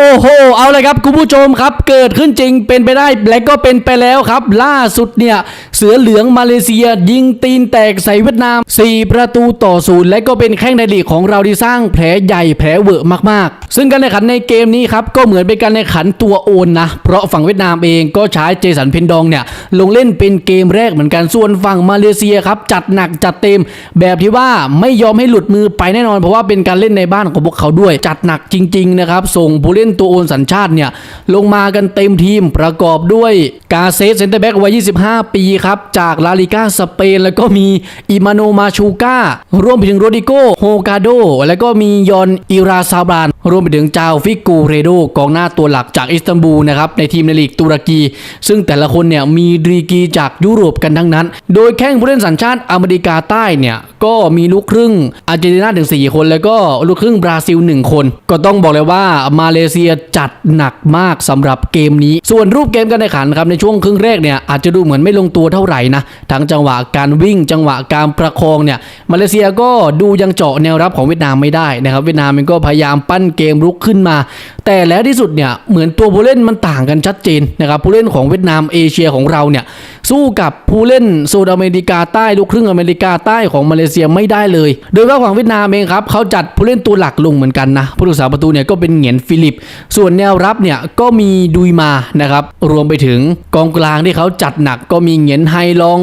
โอ้โห เอาเลยครับคุณผู้ชมครับ เกิดขึ้นจริงเป็นไปได้และก็เป็นไปแล้วครับ ล่าสุดเนี่ย เสือเหลืองมาเลเซีย ยิงตีนแตกใส่เวียดนาม 4 ประตูต่อศูนย์และก็เป็นแข้งในลีกของเราที่สร้างแผลใหญ่แผลเวอะมากๆ ซึ่งการแข่งขันในเกมนี้ครับ ก็เหมือนเป็นการแข่งขันตัวโอนนะ เพราะฝั่งเวียดนามเองก็ใช้เจสันเพนดองเนี่ยลงเล่นเป็นเกมแรกเหมือนกันส่วนฝั่งมาเลเซียครับจัดหนักจัดเต็ม แบบที่ว่าไม่ยอมให้หลุดมือไปแน่นอน เพราะว่าเป็นการเล่นในบ้านของพวกเขาด้วย จัดหนักจริง ๆนะครับส่งผู้เล่นตัวโอนสัญชาติเนี่ยลงมากันเต็มทีมประกอบด้วยกาเซสเซนเตอร์แบ็กวัย 25 ปีครับ จากลาลิก้าสเปน แล้วก็มีอิมาโนมาชูการวมไปถึงโรดิโกโฮกาโด แล้วก็มียอนอิราซาบรานรวมไปถึงจาวฟิกูเรโดกองหน้าตัวหลักจากอิสตันบูลนะครับในทีมในลีกตุรกี ซึ่งแต่ละคนเนี่ยมีดีกีจากยุโรปกันทั้งนั้น โดยแข้งผู้เล่นสัญชาติอเมริกาใต้เนี่ย ก็มีลูกครึ่งอาร์เจนตินาถึง 4 คน แล้วก็ลูกครึ่งบราซิล 1 คน ก็ต้องบอกเลยว่ามาเลเซียจัดหนักมากสำหรับเกมนี้ ส่วนรูปเกมการแข่งขันครับในช่วงครึ่งแรกเนี่ยอาจจะดูเหมือนไม่ลงตัวเท่าไหร่นะทั้งจังหวะการวิ่งจังหวะการประคองเนี่ยมาเลเซียก็ดูยังเจาะแนวรับของเวียดนามไม่ได้นะครับเวียดนามมันก็พยายามปั้นเกมรุกขึ้นมาแต่แล้วที่สุดเนี่ยเหมือนตัวผู้เล่นมันต่างกันชัดเจนนะครับผู้เล่นของเวียดนามเอเชียของเราเนี่ยสู้กับผู้เล่นโซนอเมริกาใต้ลูกครึ่งอเมริกาใต้ของมาเลเซียไม่ได้เลย โดยว่าฝั่งเวียดนามเองครับเขาจัดผู้เล่นตัวหลักลงเหมือนกันนะผู้รักษาประตูเนี่ยก็เป็นเหงียนฟิลิป ส่วนแนวรับเนี่ยก็มีดุยมานะครับรวมไปถึงกองกลางที่เขาจัดหนักก็มีเหงียนไฮลอง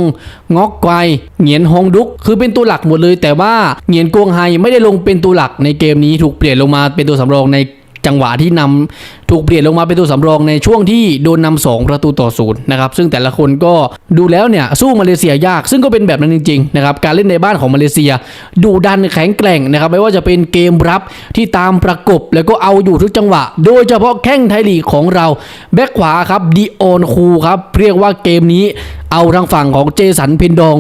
งอกไกวเหงียนฮงดุก คือเป็นตัวหลักหมดเลย แต่ว่าเหงียนกวงไฮไม่ได้ลงเป็นตัวหลักในเกมนี้ถูกเปลี่ยนลงมาเป็นตัวสำรองใน จังหวะที่นำถูกเปลี่ยนลงมาเป็นตัวสำรองในช่วงที่โดนนำสองประตูต่อศูนย์นะครับซึ่งแต่ละคนก็ดูแล้วเนี่ยสู้มาเลเซียยาก ซึ่งก็เป็นแบบนั้นจริงๆนะครับการเล่นในบ้านของมาเลเซีย ดูดันแข็งแกร่งนะครับไม่ว่าจะเป็นเกมรับที่ตามประกบแล้วก็เอาอยู่ทุกจังหวะ โดยเฉพาะแข้งไทยลีกของเราแบ็คขวาครับดิออนคูครับเรียกว่าเกมนี้ เอาทางฝั่งของเจสันเพนดอง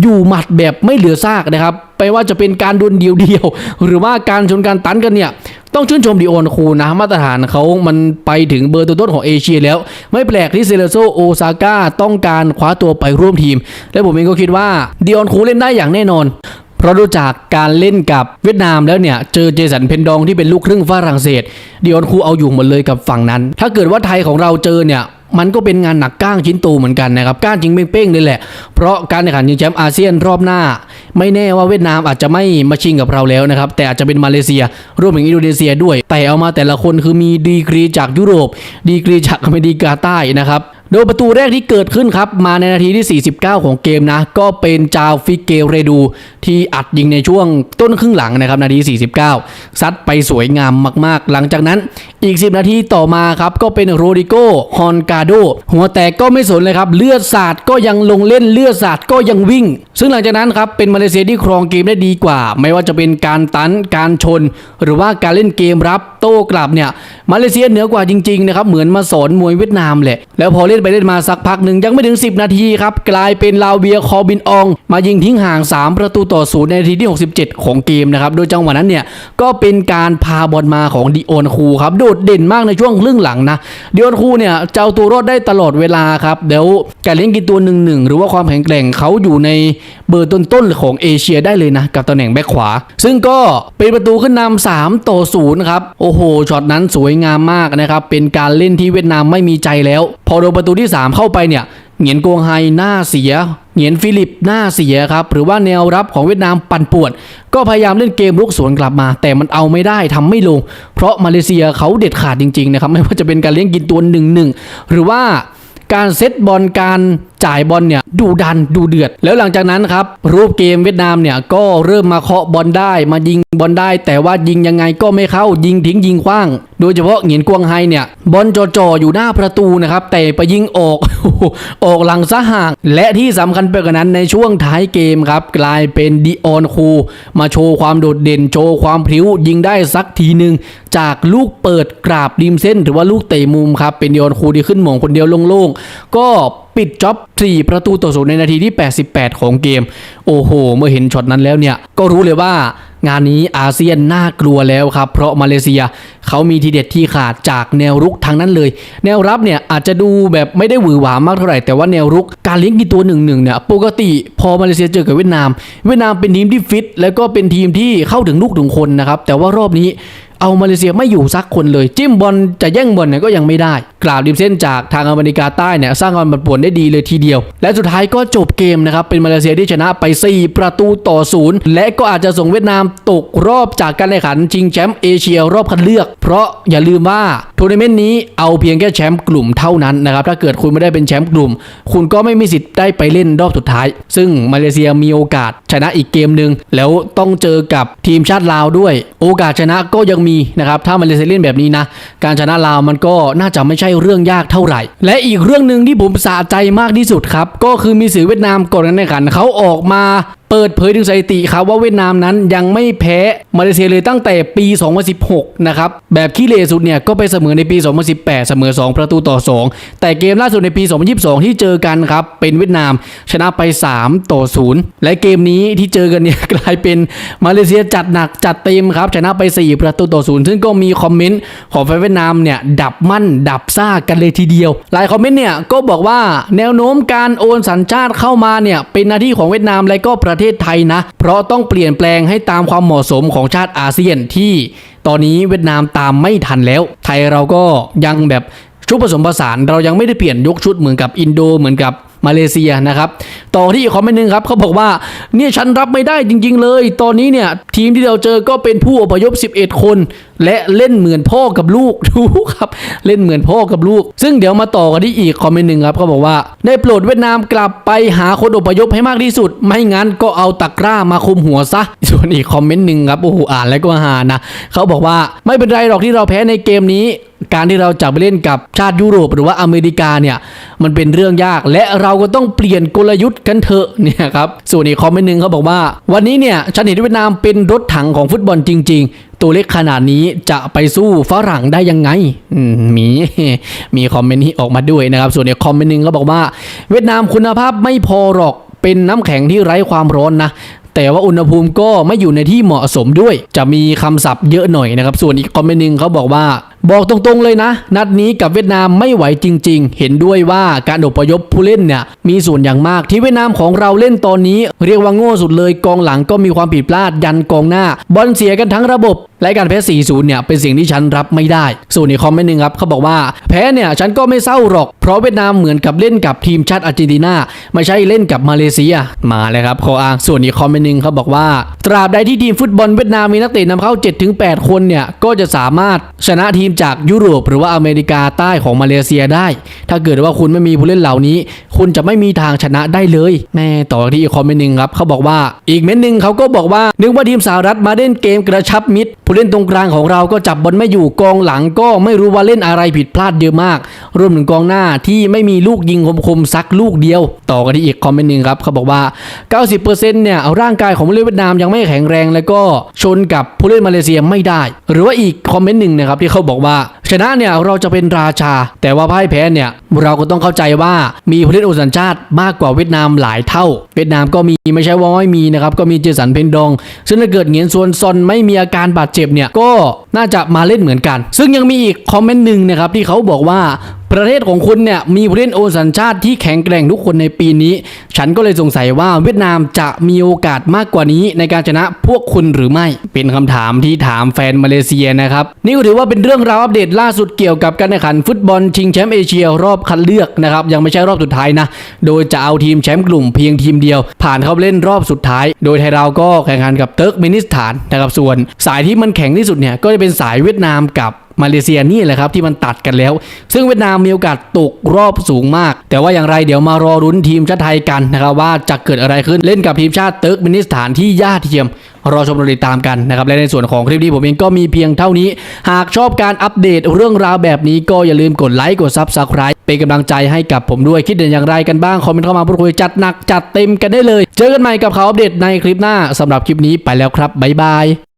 อยู่หมัดแบบไม่เหลือซากนะครับไม่ว่าจะเป็นการดวลเดียวๆหรือว่าการชนการตันกันเนี่ยต้องชื่นชมดิโอนคูนะมาตรฐานเขามันไปถึงเบอร์ต้นของเอเชียแล้ว ไม่แปลกที่เซเลโซโอซาก้าต้องการคว้าตัวไปร่วมทีม และผมเองก็คิดว่าดิโอนคูเล่นได้อย่างแน่นอน เพราะดูจากการเล่นกับเวียดนามแล้วเนี่ย เจอเจสันเพนดองที่เป็นลูกครึ่งฝรั่งเศสดิโอนคูเอาอยู่หมดเลยกับฝั่งนั้น ถ้าเกิดว่าไทยของเราเจอเนี่ย มันก็เป็นงานหนักก้างชิ้นโตเหมือนกันนะครับก้างจริงเป้งๆเลยแหละ เพราะการแข่งขันชิงแชมป์อาเซียนรอบหน้า ไม่แน่ว่าเวียดนามอาจจะไม่มาชิงกับเราแล้วนะครับ แต่อาจจะเป็นมาเลเซียรวมถึงอินโดนีเซียด้วย แต่เอามาแต่ละคนคือมีดีกรีจากยุโรป ดีกรีจากอเมริกาใต้นะครับ โดยประตูแรกที่เกิดขึ้นครับ มาในนาทีที่ 49 ของเกมนะ ก็เป็นจาวฟิเกเรดู ที่อัดยิงในช่วงต้นครึ่งหลังนะครับ นาที 49 ซัดไปสวยงามมากๆ หลังจากนั้นอีก 10 นาทีต่อมาครับ ก็เป็นโรดิโกฮอนกาโด หัวแตกก็ไม่สนเลยครับ เลือดสาดก็ยังลงเล่นเลือดสาดก็ยังวิ่ง ซึ่งหลังจากนั้นครับเป็นมาเลเซียที่ครองเกมได้ดีกว่า ไม่ว่าจะเป็นการตันการชน หรือว่าการเล่นเกมรับโต้กลับเนี่ยมาเลเซียเหนือกว่าจริงๆนะครับเหมือนมาสอนมวยเวียดนามแหละแล้วพอเล่นไปเล่นมาสักพักหนึ่งยังไม่ถึง 10 นาทีครับ กลายเป็นลาเวียคอบินออง มายิงทิ้งห่าง 3 ประตูต่อศูนย์ในนาทีที่ 67 ของเกมนะครับโดยจังหวะนั้นเนี่ยก็เป็นการพาบอลมาของดิโอนคูครับโดดเด่นมากในช่วงครึ่งหลังนะดิโอนคูเนี่ยเจ้าตัวรอดได้ตลอดเวลาครับเดี๋ยวการเล่นกินตัวหนึ่งหนึ่งหรือว่าความแข็งแกร่งเขาอยู่ในเบอร์ต้นๆของเอเชียได้เลยนะกับตำแหน่งแบ็คขวา ซึ่งก็เป็นประตูขึ้นนำ3ต่อ0ครับโอ้โหช็อตนั้นสวยงามมากนะครับเป็นการเล่นที่เวียดนามไม่มีใจแล้ว พอโดนประตูที่ 3 เข้าไปเนี่ยเหงียนกวงไฮหน้าเสียเหงียนฟิลิปหน้าเสียครับหรือว่าแนวรับของเวียดนามปั่นป่วน ก็พยายามเล่นเกมลุกสวนกลับมา แต่มันเอาไม่ได้ทำไม่ลง เพราะมาเลเซียเขาเด็ดขาดจริงๆนะครับไม่ว่าจะเป็นการเลี้ยงกินตัวหนึ่งหนึ่งหรือว่าการเซตบอลการ จ่ายบอลเนี่ยดูดันดูเดือด แล้วหลังจากนั้นครับรูปเกมเวียดนามเนี่ยก็เริ่มมาเคาะบอลได้มายิงบอลได้ แต่ว่ายิงยังไงก็ไม่เข้ายิงทิ้งยิงขว้าง โดยเฉพาะเหงียนกวงไฮเนี่ยบอลจ่อๆอยู่หน้าประตูนะครับแต่ไปยิงออกออกหลังซะห่าง และที่สำคัญไปกว่านั้นในช่วงท้ายเกมครับกลายเป็นดิออนคูมาโชว์ความโดดเด่นโชว์ความพริ้วยิงได้สักทีหนึ่งจากลูกเปิดกราบริมเส้น หรือว่าลูกเตะมุมครับเป็นดิออนคูที่ขึ้นหม่งคนเดียวโล่งๆก็ ปิดจ็อบ 4 ประตูต่อศูนย์ในนาทีที่ 88 ของเกม โอ้โห เมื่อเห็นช็อตนั้นแล้วเนี่ย ก็รู้เลยว่างานนี้อาเซียนน่ากลัวแล้วครับ เพราะมาเลเซียเขามีทีเด็ดที่ขาดจากแนวรุกทางนั้นเลย แนวรับเนี่ยอาจจะดูแบบไม่ได้หวือหวามากเท่าไหร่ แต่ว่าแนวรุกการเลี้ยงกี่ตัวหนึ่งหนึ่งเนี่ยปกติพอมาเลเซียเจอกับเวียดนาม เวียดนามเป็นทีมที่ฟิตแล้วก็เป็นทีมที่เข้าถึงลูกถึงคนนะครับแต่ว่ารอบนี้ เอามาเลเซียไม่อยู่สักคนเลย จิ้มบอลจะแย่งบอลเนี่ยก็ยังไม่ได้กราบริมเส้นจากทางอเมริกาใต้เนี่ยสร้างความปั่นป่วนได้ดีเลยทีเดียว และสุดท้ายก็จบเกมนะครับเป็นมาเลเซียที่ชนะไป 4 ประตูต่อศูนย์และก็อาจจะส่งเวียดนามตกรอบจากการแข่งขันชิงแชมป์เอเชียรอบคัดเลือก เพราะอย่าลืมว่าทัวร์นาเมนต์นี้เอาเพียงแค่แชมป์กลุ่มเท่านั้นนะครับถ้าเกิดคุณไม่ได้เป็นแชมป์กลุ่ม คุณก็ไม่มีสิทธิ์ได้ไปเล่นรอบสุดท้าย ซึ่งมาเลเซียมีโอกาสชนะอีกเกมหนึ่งแล้วต้องเจอกับทีมชาติลาวด้วย โอกาสชนะก็ยังมีนะครับถ้ามาเลเซียเล่นแบบนี้นะการชนะลาวมันก็น่าจะไม่ใช่เรื่องยากเท่าไหร่ และอีกเรื่องหนึ่งที่ผมสะใจมากที่สุดครับก็คือมีสื่อเวียดนามก่อนการแข่งขันเขาออกมา เปิดเผยถึงสถิติครับว่าเวียดนามนั้นยังไม่แพ้มาเลเซียเลยตั้งแต่ปี 2016 นะครับแบบขี้เลสุดเนี่ยก็ไปเสมอในปี 2018 เสมอ 2 ประตูต่อ 2 แต่เกมล่าสุดในปี 2022 ที่เจอกันครับเป็นเวียดนามชนะไป 3 ต่อ 0 และเกมนี้ที่เจอกันเนี่ยกลายเป็นมาเลเซียจัดหนักจัดเต็มครับชนะไป 4 ประตูต่อ 0 ซึ่งก็มีคอมเมนต์ของแฟนเวียดนามเนี่ยดับมั่นดับซ่ากันเลยทีเดียว หลายคอมเมนต์เนี่ยก็บอกว่าแนวโน้มการโอนสัญชาติเข้ามาเนี่ยเป็นหน้าที่ของเวียดนามและก็ประเทศไทยนะ เพราะต้องเปลี่ยนแปลงให้ตามความเหมาะสมของชาติอาเซียนที่ตอนนี้เวียดนามตามไม่ทันแล้ว ไทยเราก็ยังแบบชุดผสมผสานเรายังไม่ได้เปลี่ยนยกชุดเหมือนกับอินโดเหมือนกับ มาเลเซียนะครับ ต่อที่อีกคอมเมนต์หนึ่งครับเขาบอกว่าเนี่ยฉันรับไม่ได้จริง ๆ เลย ตอนนี้เนี่ยทีมที่เราเจอก็เป็นผู้อพยพ 11 คน และเล่นเหมือนพ่อกับลูกดูครับ เล่นเหมือนพ่อกับลูก ซึ่งเดี๋ยวมาต่อกันที่อีกคอมเมนต์หนึ่งครับเขาบอกว่า ได้โปรดเวียดนามกลับไปหาคนอพยพให้มากที่สุด ไม่งั้นก็เอาตะกร้ามาคุมหัวซะ ส่วนอีกคอมเมนต์หนึ่งครับโอ้โหอ่านแล้วก็ฮานะเขาบอกว่าไม่เป็นไรหรอกที่เราแพ้ในเกมนี้ การที่เราจะไปเล่นกับชาติยุโรปหรือว่าอเมริกาเนี่ยมันเป็นเรื่องยากและเราก็ต้องเปลี่ยนกลยุทธ์กันเถอะเนี่ยครับส่วนอีกคอมเมนต์หนึ่งเขาบอกว่า วันนี้เนี่ยฉันเห็นเวียดนามเป็นรถถังของฟุตบอลจริง ๆ ตัวเล็กขนาดนี้จะไปสู้ฝรั่งได้ยังไงมีมีคอมเมนต์นี้ออกมาด้วยนะครับส่วนอีกคอมเมนต์หนึ่งก็บอกว่า เวียดนามคุณภาพไม่พอหรอกเป็นน้ำแข็งที่ไร้ความร้อนนะแต่ว่าอุณหภูมิก็ไม่อยู่ในที่เหมาะสมด้วย จะมีคำศัพท์เยอะหน่อยนะครับ ส่วนอีกคอมเมนต์หนึ่งเขาบอกว่า บอกตรงๆเลยนะ นัดนี้กับเวียดนามไม่ไหวจริง ๆ เห็นด้วยว่าการอพยพผู้เล่นเนี่ยมีส่วนอย่างมากที่เวียดนามของเราเล่นตอนนี้ เรียกว่าโง่สุดเลยกองหลังก็มีความผิดพลาดยันกองหน้า บอลเสียกันทั้งระบบ และการแพ้ 4-0 เนี่ยเป็นสิ่งที่ฉันรับไม่ได้ ส่วนอีกคอมเมนต์หนึ่งครับเขาบอกว่าแพ้เนี่ยฉันก็ไม่เศร้าหรอก เพราะเวียดนามเหมือนกับเล่นกับทีมชาติอาร์เจนตินาไม่ใช่เล่นกับมาเลเซียมาเลยครับข้ออ้างส่วนอีกคอมเมนต์หนึ่งเขาบอกว่า ตราบใดที่ทีมฟุตบอลเวียดนามมีนักเตะนำเข้า 7-8 คนเนี่ยก็จะสามารถชนะทีมจากยุโรปหรือว่าอเมริกาใต้ของมาเลเซียได้ ถ้าเกิดว่าคุณไม่มีผู้เล่นเหล่านี้ คุณจะไม่มีทางชนะได้เลยแม่ต่อที่อีกคอมเมนต์หนึ่งครับเขาบอกว่าอีกเม้นหนึ่งเขาก็บอกว่านึกว่าทีมสหรัฐมาเล่นเกมกระชับมิตรผู้เล่นตรงกลางของเราก็จับบอลไม่อยู่กองหลังก็ไม่รู้ว่าเล่นอะไรผิดพลาดเยอะมาก รวมถึงกองหน้าที่ไม่มีลูกยิงคมๆสักลูกเดียว ต่อกันที่อีกคอมเมนต์หนึ่งครับเขาบอกว่า 90%เนี่ยร่างกายของผู้เล่นเวียดนามยังไม่แข็งแรงแล้วก็ชนกับผู้เล่นมาเลเซียไม่ได้ หรือว่าอีกคอมเมนต์หนึ่งนะครับที่เขาบอกว่า ชนะเนี่ยเราจะเป็นราชา แต่ว่าพ่ายแพ้เนี่ยเราก็ต้องเข้าใจว่ามีผู้เล่นโอสัญชาติมากกว่าเวียดนามหลายเท่า เวียดนามก็มีไม่ใช่ว่าไม่มีนะครับก็มีเจสันเพนดอง ซึ่งถ้าเกิดเงียนส่วนซอนไม่มีอาการบาดเจ็บเนี่ยก็น่าจะมาเล่นเหมือนกัน ซึ่งยังมีอีกคอมเมนต์หนึ่งนะครับที่เขาบอกว่าประเทศของคุณเนี่ยมีผู้เล่นโอสัญชาติที่แข็งแกร่งทุกคนในปีนี้ ฉันก็เลยสงสัยว่าเวียดนามจะมีโอกาสมากกว่านี้ในการชนะพวกคุณหรือไม่ เป็นคำถามที่ถามแฟนมาเลเซียนะครับ นี่ก็ถือว่าเป็นเรื่องราวอัปเดตล่าสุดเกี่ยวกับการแข่งขันฟุตบอลชิงแชมป์เอเชียรอบคัดเลือกนะครับยังไม่ใช่รอบสุดท้ายนะ โดยจะเอาทีมแชมป์กลุ่มเพียงทีมเดียว ผ่านเข้าเล่นรอบสุดท้าย โดยไทยเราก็แข่งขันกับเติร์กเมนิสถานนะครับส่วน สายที่มันแข็งที่สุดเนี่ยก็จะเป็นสายเวียดนามกับ มาเลเซียนี่แหละครับที่มันตัดกันแล้ว ซึ่งเวียดนามมีโอกาสตกรอบสูงมาก แต่ว่าอย่างไรเดี๋ยวมารอรุ้นทีมชาติไทยกันนะครับว่าจะเกิดอะไรขึ้นเล่นกับทีมชาติเติร์กเมนิสถานที่ย่าเทียมรอชมรอติดตามกันนะครับและในส่วนของคลิปนี้ผมเองก็มีเพียงเท่านี้ หากชอบการอัปเดตเรื่องราวแบบนี้ก็อย่าลืมกดไลค์กดซับสไคร b e เป็นกำลังใจให้กับผมด้วยคิดเห็นอย่างไรกันบ้าง คอมเมนต์เข้ามาพูดคุยจัดหนักจัดเต็มกันได้เลย เจอกันใหม่กับข่าวอัปเดตในคลิปหน้าสำหรับคลิปนี้ไปแล้วครับบ๊ายบาย